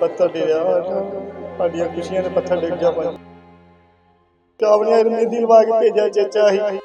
ਪੱਥਰ ਡਿਆ ਸਾਡੀਆਂ ਖੁਸ਼ੀਆਂ ਦੇ ਪੱਥਰ ਡਿੱਗ ਗਿਆ ਭਾਈ। ਕਾਵਣੀਆਂ ਰਮੇਦੀ ਲਵਾ ਕੇ ਭੇਜਿਆ, ਚੇਚਾ ਹੀ।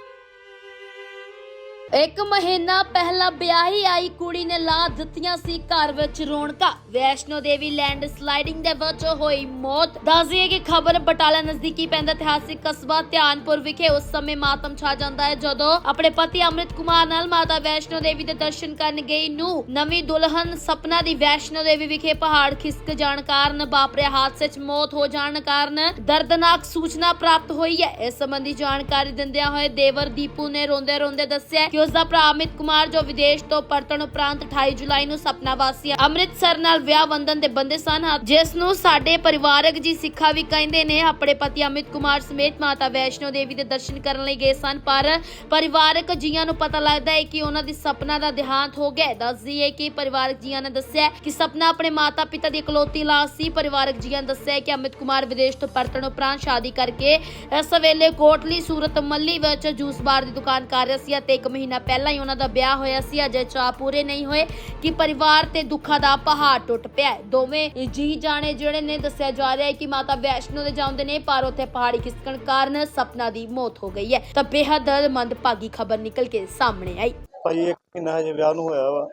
ਇੱਕ ਮਹੀਨਾ ਪਹਿਲਾਂ ਵਿਆਹੀ ਆਈ ਕੁੜੀ ਨੇ ਲਾ ਦਿੱਤੀਆਂ ਸੀ ਘਰ ਵਿੱਚ ਰੌਣਕਾਂ। ਵੈਸ਼ਨੋ ਦੇਵੀ ਲੈਂਡ ਸਲਾਈਡਿੰਗ ਦੇ ਵਿੱਚ ਹੋਈ ਮੌਤ। ਦੱਸਦੀਏ ਕਿ ਖਬਰ ਬਟਾਲਾ ਨਜ਼ਦੀਕੀ ਪੈਂਦਾ ਇਤਿਹਾਸਿਕ ਕਸਬਾ ਧਿਆਨਪੁਰ ਵਿਖੇ ਉਸ ਸਮੇਂ ਮਾਤਮ ਛਾ ਜਾਂਦਾ ਹੈ, ਜਦੋਂ ਆਪਣੇ ਪਤੀ ਅੰਮ੍ਰਿਤ ਕੁਮਾਰ ਨਾਲ ਮਾਤਾ ਵੈਸ਼ਨੋ ਦੇਵੀ ਦੇ ਦਰਸ਼ਨ ਕਰਨ ਗਈ ਨੂੰ ਨਵੀਂ ਦੁਲਹਨ ਸਪਨਾ ਦੀ ਵੈਸ਼ਨੋ ਦੇਵੀ ਵਿਖੇ ਪਹਾੜ ਖਿਸਕ ਜਾਣ ਕਾਰਨ ਵਾਪਰੇ ਹਾਦਸੇ 'ਚ ਮੌਤ ਹੋ ਜਾਣ ਕਾਰਨ ਦਰਦਨਾਕ ਸੂਚਨਾ ਪ੍ਰਾਪਤ ਹੋਈ ਹੈ। ਇਸ ਸੰਬੰਧੀ ਜਾਣਕਾਰੀ ਦਿੰਦਿਆਂ ਹੋਏ ਦੇਵਰ ਦੀਪੂ ਨੇ ਰੋਂਦੇ ਰੋਂਦੇ ਦੱਸਿਆ ਕਿ ਉਸ ਦਾ ਭਰਾ ਅਮਿਤ ਕੁਮਾਰ, ਜੋ ਵਿਦੇਸ਼ ਤੋਂ ਪਰਤਣ ਉਪਰੰਤ 28 ਜੁਲਾਈ ਨੂੰ ਸਪਨਾ ਵਾਸੀ ਅੰਮ੍ਰਿਤਸਰ ਨਾਲ ਵਿਆਹ ਬੰਧਨ ਦੇ ਬੰਦੇ ਸਨ ਜਿਸ ਨੂੰ ਸਾਡੇ ਪਰਿਵਾਰਕ ਜੀ ਸਿੱਖਾ ਵੀ ਕਹਿੰਦੇ ਨੇ, ਆਪਣੇ ਪਤੀ ਅਮਿਤ ਕੁਮਾਰ ਸਮੇਤ ਮਾਤਾ ਵੈਸ਼ਨੋ ਦੇਵੀ ਦੇ ਦਰਸ਼ਨ ਕਰਨ ਲਈ ਗਏ ਸਨ। ਪਰ ਪਰਿਵਾਰਕ ਜੀਆਂ ਨੂੰ ਪਤਾ ਲੱਗਦਾ ਹੈ ਕਿ ਉਹਨਾਂ ਦੀ ਸਪਨਾ ਦਾ ਦੇਹਾਂਤ ਹੋ ਗਿਆ ਦੱਸਦੀ ਹੈ। ਕਿ ਪਰਿਵਾਰਕ ਜੀਆਂ ਨੇ ਦੱਸਿਆ ਕਿ ਸਪਨਾ ਆਪਣੇ ਮਾਤਾ ਪਿਤਾ ਦੀ ਇਕਲੌਤੀ ਲਾਸ਼ ਸੀ। ਪਰਿਵਾਰਕ ਜੀਆਂ ਨੇ ਦੱਸਿਆ ਕਿ ਅਮਿਤ ਕੁਮਾਰ ਵਿਦੇਸ਼ ਤੋਂ ਪਰਤਣ ਉਪਰੰਤ ਸ਼ਾਦੀ ਕਰਕੇ, ਇਸ ਵੇਲੇ ਕੋਟਲੀ ਸੂਰਤ ਮੱਲੀ ਵਿੱਚ ਜੂਸ ਬਾਰ ਦੀ ਦੁਕਾਨ ਕਰ ਰਿਹਾ ਸੀ ਅਤੇ ਇੱਕ ਮਹੀਨਾ ਪਹਿਲਾਂ ਹੀ ਉਹਨਾਂ ਦਾ ਵਿਆਹ ਹੋਇਆ ਸੀ, ਅਜੇ ਚਾਹ ਪੂਰੇ ਨਹੀਂ ਹੋਏ ਕਿ ਪਰਿਵਾਰ ਤੇ ਦੁੱਖਾਂ ਦਾ ਪਹਾੜ ਟੁੱਟ ਪਿਆ ਹੈ। ਦੋਵੇਂ ਜੀ ਜਾਣੇ ਜਿਹੜੇ ਨੇ ਦੱਸਿਆ ਜਾ ਰਿਹਾ ਹੈ ਕਿ ਮਾਤਾ ਵੈਸ਼ਨੋ ਦੇ ਜਾਂਦੇ ਨੇ, ਪਰ ਉੱਥੇ ਪਹਾੜੀ ਖਿਸਕਣ ਕਾਰਨ ਸਪਨਾ ਦੀ ਮੌਤ ਹੋ ਗਈ ਹੈ। ਤਾਂ ਬੇਹੱਦ ਮੰਦਭਾਗੀ ਖਬਰ ਨਿਕਲ ਕੇ ਸਾਹਮਣੇ ਆਈ। ਭਾਈ, ਇੱਕ ਮਹੀਨਾ ਹਜੇ ਵਿਆਹ ਨੂੰ ਹੋਇਆ ਵਾ।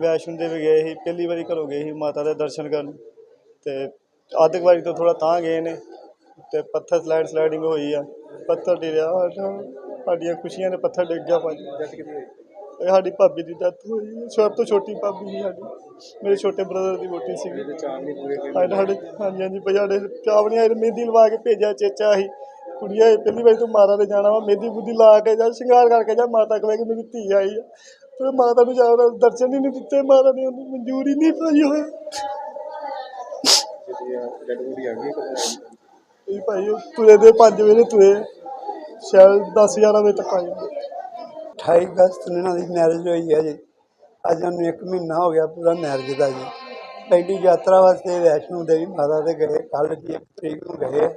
ਵੈਸ਼ਨੋ ਦੇਵੀ ਗਏ ਸੀ, ਪਹਿਲੀ ਵਾਰੀ ਘਰੋਂ ਗਏ ਸੀ ਮਾਤਾ ਦੇ ਦਰਸ਼ਨ ਕਰਨ। ਤੇ ਅੱਧ ਕੁ ਵਾਰੀ ਤੋਂ ਥੋੜਾ ਤਾਂ ਗਏ ਨੇ ਤੇ ਪੱਥਰ ਸਲਾਈਡ ਸਲਾਈਡਿੰਗ ਹੋਈ ਆ। ਪੱਥਰ ਡਿਆ ਸਾਡੀਆਂ ਖੁਸ਼ੀਆਂ ਦੇ ਪੱਥਰ ਡਿੱਗ ਗਿਆ ਭਾਈ ਇਹ ਸਾਡੀ ਭਾਬੀ ਦੀ ਡੈਥ ਹੋਈ। ਸਭ ਤੋਂ ਛੋਟੀ ਭਾਬੀ ਸੀ ਸਾਡੀ। ਮੇਰੇ ਛੋਟੇ ਬ੍ਰਦਰ ਦੀ ਵੋਟੀ ਸੀਗੀ। ਸਾਡੇ ਸਾਡੇ ਹਾਂਜੀ ਹਾਂਜੀ ਭਾਈ ਸਾਡੇ ਕਾਵਣੀਆਂ ਮਹਿੰਦੀ ਲਵਾ ਕੇ ਭੇਜਿਆ ਚੇਚਾ ਸੀ। ਕੁੜੀਆਂ ਇਹ ਪਹਿਲੀ ਵਾਰੀ ਤੂੰ ਮਾਤਾ ਦੇ ਜਾਣਾ ਵਾ। ਮਹਿੰਦੀ ਬੁੱਧੀ ਲਾ ਕੇ ਜਾ ਸ਼ਿੰਗਾਰ ਕਰਕੇ ਜਾ। ਮਾਤਾ ਕਹੇ ਕਿ ਮੇਰੀ ਧੀ ਆਈ ਆ। ਤੇ ਮਾਤਾ ਨੂੰ ਜਾ ਦਰਸ਼ਨ ਹੀ ਨਹੀਂ ਦਿੱਤੇ। ਮਾਤਾ ਨੇ ਉਹਨੂੰ ਮਨਜ਼ੂਰ ਨਹੀਂ ਪਾਈ ਹੋਇਆ ਇਹ ਭਾਈ ਤੁਰੇ ਦੇ 5 ਵਜੇ ਤੁਰੇ। ਸ਼ਾਇਦ 10 11 ਵਜੇ ਤੱਕ ਆ ਜਾਂਦੇ। 28 ਅਗਸਤ ਨੂੰ ਇਹਨਾਂ ਦੀ ਮੈਰਿਜ ਹੋਈ ਹੈ ਜੀ। ਅੱਜ ਉਹਨੂੰ 1 ਮਹੀਨਾ ਹੋ ਗਿਆ ਪੂਰਾ ਮੈਰਿਜ ਦਾ ਜੀ। ਪਹਿਲੀ ਯਾਤਰਾ ਵਾਸਤੇ ਵੈਸ਼ਨੋ ਦੇਵੀ ਮਾਤਾ ਦੇ ਗਏ, ਕੱਲ੍ਹ ਜੀ ਇੱਕ ਤਰੀਕ ਨੂੰ ਗਏ। ਆ।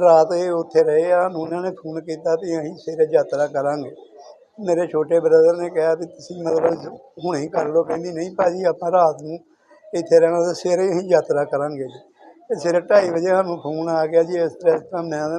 ਰਾਤ ਇਹ ਉੱਥੇ ਰਹੇ ਆ ਨੂੰ ਉਹਨਾਂ ਨੇ ਫੋਨ ਕੀਤਾ ਵੀ ਅਸੀਂ ਸਵੇਰੇ ਯਾਤਰਾ ਕਰਾਂਗੇ। ਮੇਰੇ ਛੋਟੇ ਬ੍ਰਦਰ ਨੇ ਕਿਹਾ ਵੀ ਤੁਸੀਂ ਮਤਲਬ ਹੁਣੇ ਹੀ ਕਰ ਲਓ, ਕਹਿੰਦੀ ਨਹੀਂ ਭਾਜੀ, ਆਪਾਂ ਰਾਤ ਨੂੰ ਇੱਥੇ ਰਹਿਣਾ ਤੇ ਸਵੇਰੇ ਹੀ ਯਾਤਰਾ ਕਰਾਂਗੇ ਜੀ। ਸਵੇਰੇ 2:30 ਵਜੇ ਸਾਨੂੰ ਫੋਨ ਆ ਗਿਆ ਜੀ, ਇਸ ਤਰ੍ਹਾਂ ਇਸ ਤਰ੍ਹਾਂ ਮੈਂ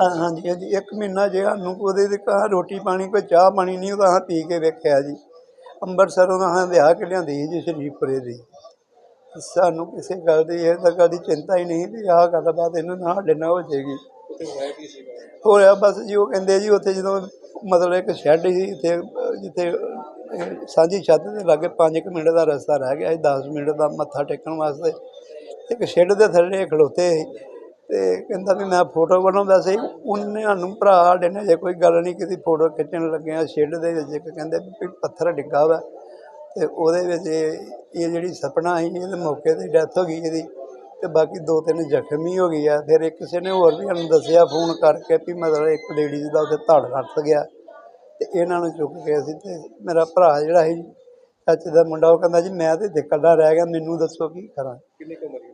ਹਾਂ ਹਾਂਜੀ ਹਾਂਜੀ ਇੱਕ ਮਹੀਨਾ ਜੇ ਸਾਨੂੰ ਉਹਦੇ ਤੇ ਕਹਾ ਰੋਟੀ ਪਾਣੀ ਕੋਈ ਚਾਹ ਪਾਣੀ ਨਹੀਂ ਉਹਦਾ ਹਾਂ ਪੀ ਕੇ ਵੇਖਿਆ ਜੀ। ਅੰਮ੍ਰਿਤਸਰੋਂ ਦਾ ਹਾਂ ਵਿਆਹ ਕੇ ਲਿਆਂਦੀ ਸੀ ਜੀ ਸ਼ਰੀਫਪੁਰੇ ਦੀ। ਸਾਨੂੰ ਕਿਸੇ ਗੱਲ ਦੀ ਇਹ ਤਾਂ ਕਦੀ ਚਿੰਤਾ ਹੀ ਨਹੀਂ ਵੀ ਆਹ ਗੱਲਬਾਤ ਇਹਨੂੰ ਨਾ ਸਾਡੇ ਨਾਲ ਹੋ ਜਾਏਗੀ। ਹੋਇਆ ਬਸ ਜੀ ਉਹ ਕਹਿੰਦੇ ਜੀ ਉੱਥੇ ਜਦੋਂ ਮਤਲਬ ਇੱਕ ਸ਼ੈੱਡ ਸੀ ਇੱਥੇ ਅਹ, ਜਿੱਥੇ ਅਹ, ਸਾਂਝੀ ਛੱਤ ਦੇ ਲਾਗੇ 5 ਮਿੰਟ ਦਾ ਰਸਤਾ ਰਹਿ ਗਿਆ ਸੀ 10 ਮਿੰਟ ਦਾ ਮੱਥਾ ਟੇਕਣ ਵਾਸਤੇ। ਇੱਕ ਸ਼ੈੱਡ ਦੇ ਥੱਲੇ ਖਲੋਤੇ ਸੀ। ਤੇ ਕਹਿੰਦਾ ਵੀ ਮੈਂ ਫੋਟੋ ਬਣਾਉਂਦਾ ਸੀ, ਉਹਨੇ ਸਾਨੂੰ ਭਰਾ ਸਾਡੇ ਨੇ ਜੇ ਕੋਈ ਗੱਲ ਨਹੀਂ ਕੀਤੀ, ਫੋਟੋ ਖਿੱਚਣ ਲੱਗੇ ਆ ਸ਼ੈੱਡ ਦੇ ਵਿੱਚ, ਇੱਕ ਕਹਿੰਦੇ ਵੀ ਪੱਥਰ ਡਿੱਗਾ ਵਾ। ਤੇ ਉਹਦੇ ਵਿੱਚ ਇਹ ਜਿਹੜੀ ਸਪਨਾ ਸੀ, ਇਹਦੇ ਮੌਕੇ ਤੇ ਡੈਥ ਹੋ ਗਈ ਇਹਦੀ। ਤੇ ਬਾਕੀ ਦੋ ਤਿੰਨ ਜ਼ਖਮੀ ਹੋ ਗਈ ਆ। ਫਿਰ ਇੱਕ ਕਿਸੇ ਨੇ ਹੋਰ ਵੀ ਸਾਨੂੰ ਦੱਸਿਆ ਫੋਨ ਕਰਕੇ ਵੀ ਮਤਲਬ ਇੱਕ ਲੇਡੀਜ਼ ਦਾ ਉੱਥੇ ਧੜ ਰੱਟ ਗਿਆ। ਤੇ ਇਹਨਾਂ ਨੂੰ ਚੁੱਕ ਕੇ ਅਸੀਂ ਤੇ ਮੇਰਾ ਭਰਾ ਜਿਹੜਾ ਸੀ, ਚਾਚੇ ਦਾ ਮੁੰਡਾ, ਉਹ ਕਹਿੰਦਾ ਜੀ ਮੈਂ ਤੇ ਇੱਥੇ ਇਕੱਲਾ ਰਹਿ ਗਿਆ, ਮੈਨੂੰ ਦੱਸੋ ਕੀ ਕਰਾਂ। ਕਿੰਨੀ ਕੁ ਉਮਰ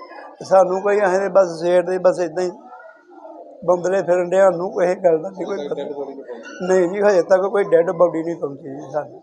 ਸਾਨੂੰ ਕੋਈ ਐਂ ਬਸ ਸਵੇਰ ਦੇ ਬਸ ਇਦਾਂ ਹੀ ਬੰਦਲੇ ਫਿਰਨ ਡਿਆ ਨੂੰ ਕੋਈ ਗੱਲ ਦਾ ਨਹੀਂ ਕੋਈ ਪਤਾ। ਨਹੀਂ ਜੀ ਹਜੇ ਤੱਕ ਕੋਈ ਡੈੱਡ ਬੋਡੀ ਨਹੀਂ ਪਹੁੰਚੀ ਜੀ ਸਾਨੂੰ।